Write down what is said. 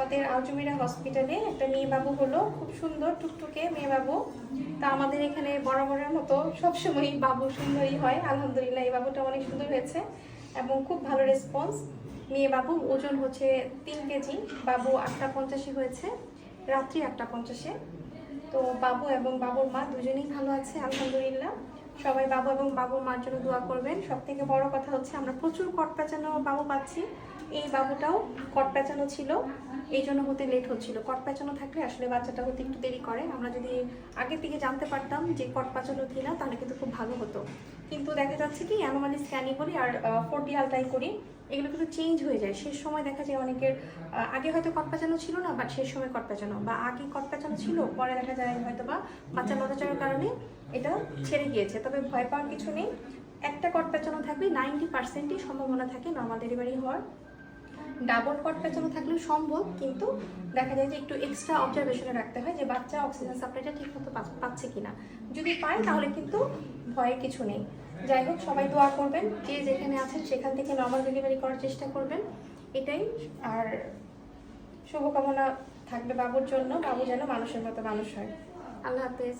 আমাদের আলজুমিরা হসপিটালে একটা মেয়ে বাবু হলো, খুব সুন্দর, টুকটুকে মেয়ে বাবু। তা আমাদের এখানে বরাবরের মতো সবসময় বাবু সুন্দরই হয়, আলহামদুলিল্লাহ, এই বাবুটা অনেক সুন্দর হয়েছে এবং খুব ভালো রেসপন্স মেয়ে বাবু ওজন হচ্ছে তিন কেজি, বাবু আটটা পঞ্চাশে হয়েছে, রাত্রি আটটা পঞ্চাশে। তো বাবু এবং বাবুর মা দুজনেই ভালো আছে, আলহামদুলিল্লাহ। সবাই বাবু এবং বাবুর মার জন্য দোয়া করবেন। সব থেকে বড় কথা হচ্ছে আমরা প্রচুর কট পেঁচানো বাবু পাচ্ছি। এই বাবুটাও কট পেঁচানো ছিল, এই জন্য হতে লেট হচ্ছিল। কট পেঁচানো থাকলে আসলে বাচ্চাটা হতে একটু দেরি করে। আমরা যদি আগের থেকে জানতে পারতাম যে কট পেঁচানো কিনা তাহলে কিন্তু খুব ভালো হতো। কিন্তু দেখা যাচ্ছে কি অ্যানোমালি স্ক্যানিং করি আর ফোরটি আলটাই করি, এগুলো কিন্তু চেঞ্জ হয়ে যায়। শেষ সময় দেখা যায় অনেকের আগে হয়তো কট পেঁচানো ছিল না বাট শেষ সময় কট পেঁচানো বা আগে কট পেঁচানো ছিল, পরে দেখা যায় হয়তো বা বাচ্চা নড়াচড়ার কারণে এটা ছেড়ে গিয়েছে, তবে ভয় পাওয়ার কিছু নেই। একটা কট পেঁচানো থাকলে নাইনটি পার্সেন্টই সম্ভাবনা থাকে নর্মাল ডেলিভারি হওয়ার। ডাবল কট পেঁচানো থাকলেও সম্ভব, কিন্তু দেখা যায় যে একটু এক্সট্রা অবজারভেশনে রাখতে হয় যে বাচ্চা অক্সিজেন সাপ্লাইটা ঠিক মতো পা- পাচ্ছে কিনা। যদি পায়, তাহলে কিন্তু ভয়ের কিছু নেই। যাই হোক, সবাই দোয়া করবেন, যে যেখানে আছেন সেখান থেকে নর্মাল ডেলিভারি করার চেষ্টা করবেন। এটাই, আর শুভকামনা থাকবে বাবুর জন্য, বাবু যেন মানুষের মতো মানুষ হয়। আল্লাহ হাফেজ।